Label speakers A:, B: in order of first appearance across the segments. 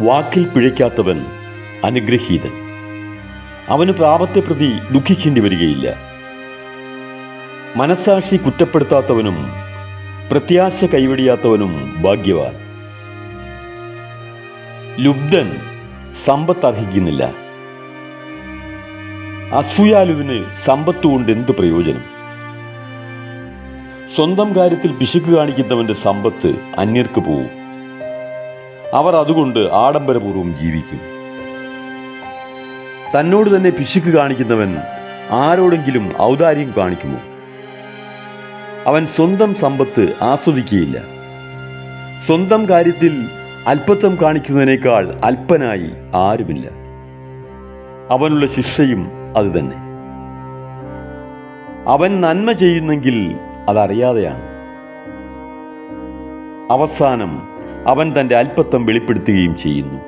A: വാക്കിൽ പിഴയ്ക്കാത്തവൻ അനുഗ്രഹീതൻ. അവന് പ്രാപത്തെ പ്രതി ദുഃഖിക്കേണ്ടി വരികയില്ല. മനസാക്ഷി കുറ്റപ്പെടുത്താത്തവനും പ്രത്യാശ കൈവടിയാത്തവനും ഭാഗ്യവാൻ. ലുബ്ധൻ സമ്പത്ത് അർഹിക്കുന്നില്ല. അസൂയാലുവിന് സമ്പത്ത് കൊണ്ട് എന്ത് പ്രയോജനം? സ്വന്തം കാര്യത്തിൽ പിശുക്ക് കാണിക്കുന്നവന്റെ സമ്പത്ത് അന്യർക്ക് പോവും. അവർ അതുകൊണ്ട് ആഡംബരപൂർവം ജീവിക്കും. തന്നോട് തന്നെ പിശുക്ക് കാണിക്കുന്നവൻ ആരോടെങ്കിലും ഔദാര്യം കാണിക്കുമോ? അവൻ സ്വന്തം സമ്പത്ത് ആസ്വദിക്കുകയില്ല. സ്വന്തം കാര്യത്തിൽ അല്പത്വം കാണിക്കുന്നതിനേക്കാൾ അല്പനായി ആരുമില്ല. അവനുള്ള ശിക്ഷയും അതുതന്നെ അവൻ നന്മ ചെയ്യുന്നെങ്കിൽ അതറിയാതെയാണ്. അവസാനം അവൻ തന്റെ അല്പത്വം വെളിപ്പെടുത്തുകയും ചെയ്യുന്നു.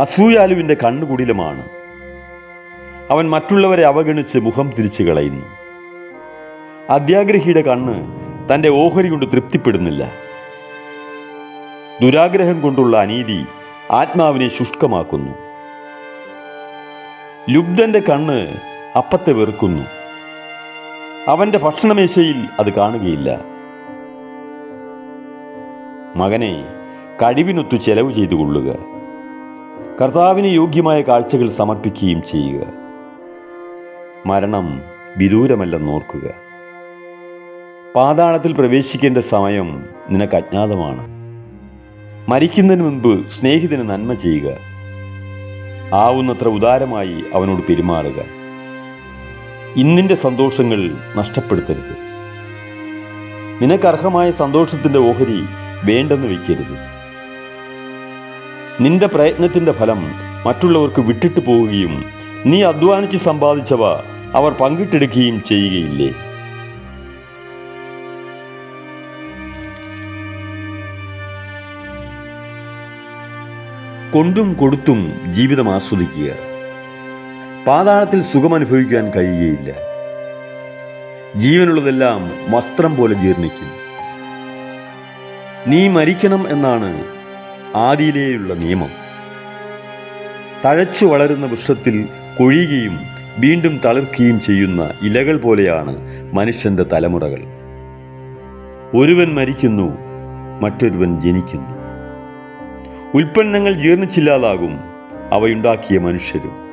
A: അസൂയാലുവിന്റെ കണ്ണുകുടിലമാണ്. അവൻ മറ്റുള്ളവരെ അവഗണിച്ച് മുഖം തിരിച്ചു കളയുന്നു. അത്യാഗ്രഹിയുടെ കണ്ണ് തന്റെ ഓഹരി കൊണ്ട് തൃപ്തിപ്പെടുന്നില്ല. ദുരാഗ്രഹം കൊണ്ടുള്ള അനീതി ആത്മാവിനെ ശുഷ്കമാക്കുന്നു. ലുബ്ധന്റെ കണ്ണ് അപ്പത്തെ വെറുക്കുന്നു. അവന്റെ ഭക്ഷണമേശയിൽ അത് കാണുകയില്ല. മകനെ കഴിവിനൊത്തു ചെലവ് ചെയ്തു കൊള്ളുക കർത്താവിന് യോഗ്യമായ കാഴ്ചകൾ സമർപ്പിക്കുകയും ചെയ്യുക. മരണം വിദൂരമല്ലെന്നോർക്കുക. പാതാളത്തിൽ പ്രവേശിക്കേണ്ട സമയം നിനക്ക് അജ്ഞാതമാണ്. മരിക്കുന്നതിന് മുൻപ് സ്നേഹിതന് നന്മ ചെയ്യുക. ആവുന്നത്ര ഉദാരമായി അവനോട് പെരുമാറുക. ഇന്നിന്റെ സന്തോഷങ്ങൾ നഷ്ടപ്പെടുത്തരുത്. നിനക്കർഹമായ സന്തോഷത്തിന്റെ ഓഹരി വേണ്ടെന്ന് വയ്ക്കരുത് നിന്റെ പ്രയത്നത്തിന്റെ ഫലം മറ്റുള്ളവർക്ക് വിട്ടിട്ട് പോവുകയും നീ അധ്വാനിച്ച് സമ്പാദിച്ചവ അവർ പങ്കിട്ടെടുക്കുകയും ചെയ്യുകയില്ലേ? കൊണ്ടും കൊടുത്തും ജീവിതം ആസ്വദിക്കുക. പാതാളത്തിൽ സുഖമനുഭവിക്കാൻ കഴിയുകയില്ല. ജീവനുള്ളതെല്ലാം വസ്ത്രം പോലെ ജീർണിക്കും. നീ മരിക്കണം എന്നാണ് ആദിയിലേയുള്ള നിയമം. തഴച്ചു വളരുന്ന വൃക്ഷത്തിൽ കൊഴിയുകയും വീണ്ടും തളിർക്കുകയും ചെയ്യുന്ന ഇലകൾ പോലെയാണ് മനുഷ്യന്റെ തലമുറകൾ. ഒരുവൻ മരിക്കുന്നു മറ്റൊരുവൻ ജനിക്കുന്നു. ഉൽപ്പന്നങ്ങൾ ജീർണിച്ചില്ലാതാകും അവയുണ്ടാക്കിയ മനുഷ്യരും.